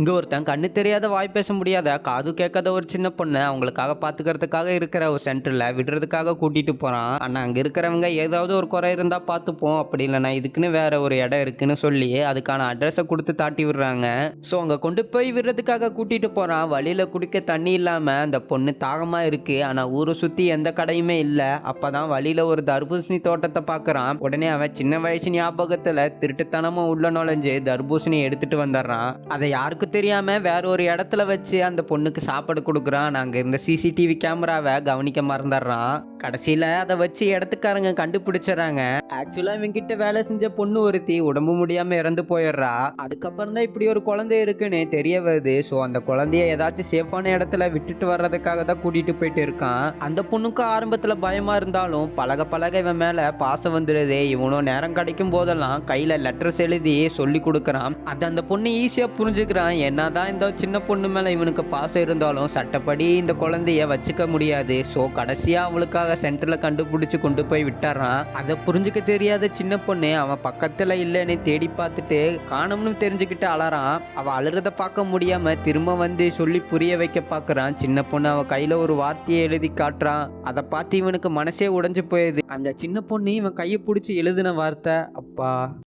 இங்கே ஒருத்தன் கண்ணு தெரியாத வாய் பேச முடியாத காது கேட்காத ஒரு சின்ன பொண்ணு அவங்களுக்காக பார்த்துக்கிறதுக்காக இருக்கிற ஒரு சென்டர்ல விடுறதுக்காக கூட்டிட்டு போறான். ஆனா அங்க இருக்கிறவங்க ஏதாவது ஒரு குறை இருந்தா பார்த்துப்போம் அப்படி இல்லைனா இதுக்குன்னு வேற ஒரு இடம் இருக்குன்னு சொல்லி அதுக்கான அட்ரஸை கொடுத்து தாட்டி விடுறாங்க. ஸோ அங்கே கொண்டு போய் விடுறதுக்காக கூட்டிட்டு போறான். வழியில குடிக்க தண்ணி இல்லாமல் அந்த பொண்ணு தாகமா இருக்கு. ஆனால் ஊரை சுற்றி எந்த கடையுமே இல்லை. அப்போ தான் வழியில ஒரு தர்பூசணி தோட்டத்தை பார்க்குறான் உடனே அவன் சின்ன வயசு ஞாபகத்துல திருட்டுத்தனமாக உள்ள நுழைஞ்சு தர்பூசணி எடுத்துகிட்டு வந்துடுறான். அதை யாருக்கும் தெரியாமல் வேற ஒரு இடத்துல வச்சு அந்த பொண்ணுக்கு சாப்பாடு கொடுக்குறான். நாங்கள் இருந்த சிசிடிவி கேமராவை கவனிக்க மறந்துடுறான். கடைசியில் அதை வச்சு இடத்துக்காரங்க கண்டுபிடிச்சிடறாங்க. ஆக்சுவலாக இவங்கிட்ட வேலை செஞ்ச பொண்ணு ஒருத்தி உடம்பு முடியாமல் இறந்து போயிடுறா. அதுக்கப்புறம் தான் இப்படி ஒரு குழந்தை இருக்குன்னு தெரிய வருது. ஸோ அந்த குழந்தைய ஏதாச்சும் சேஃபான இடத்துல விட்டுட்டு வர்றதுக்காக தான் கூட்டிகிட்டு போயிட்டு இருக்கான். அந்த பொண்ணுக்கு ஆரம்பத்தில் பயமாக இருந்தாலும் பழக பழக இவன் மேலே பாசம் வந்துடுது. இவனும் நேரம் கிடைக்கும் போதெல்லாம் கையில் லெட்டர்ஸ் எழுதி சொல்லி கொடுக்குறான். அது அந்த பொண்ணு ஈஸியாக புரிஞ்சுக்கிறான். என்னதான் இந்த சின்ன பொண்ணு மேலே இவனுக்கு பாசம் இருந்தாலும் சட்டப்படி இந்த குழந்தைய வச்சுக்க முடியாது. ஸோ கடைசியாக அவளுக்காக சென்டரில் கண்டுபிடிச்சி கொண்டு போய் விட்டுறான். அதை புரிஞ்சுக்க தெரியாத சின்ன பொண்ணு அவன் பக்கத்தில் இல்லைன்னு தேடி பார்த்துட்டு காணும்னு தெரிஞ்சுக்கிட்டு அலறான் அவள் அழுறத பார்க்க முடியாமல் திரும்ப வந்து சொல்லி புரிய வைக்க பார்க்குறான். சின்ன பொண்ணு அவன் கையில் ஒரு வார்த்தையை எழுதி காட்டுறான். அதை பார்த்து இவனுக்கு மனசே உடைஞ்சு போயிடுது. அந்த சின்ன பொண்ணு இவன் கையை பிடிச்சி எழுதின வார்த்தை அப்பா.